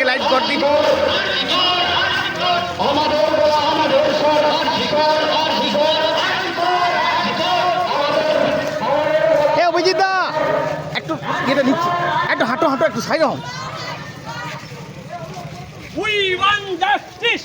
থেকে লাইট কর দিব। অভিজিৎ একটু হাঁটো হাঁটো একটু সাইড হন We want justice!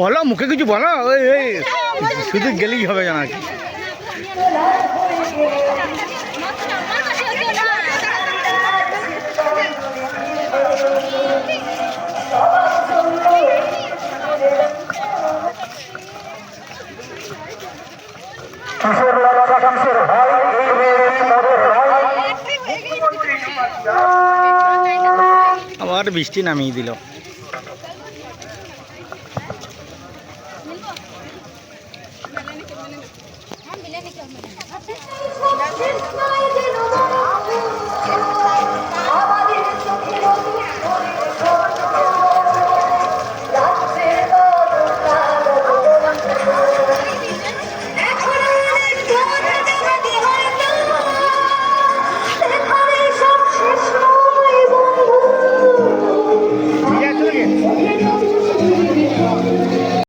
বলো, মুখে কিছু বলো? ওই ওই, শুধু গেলেই হবে জানা কি। আবার বৃষ্টি নামিয়ে দিল। Justice!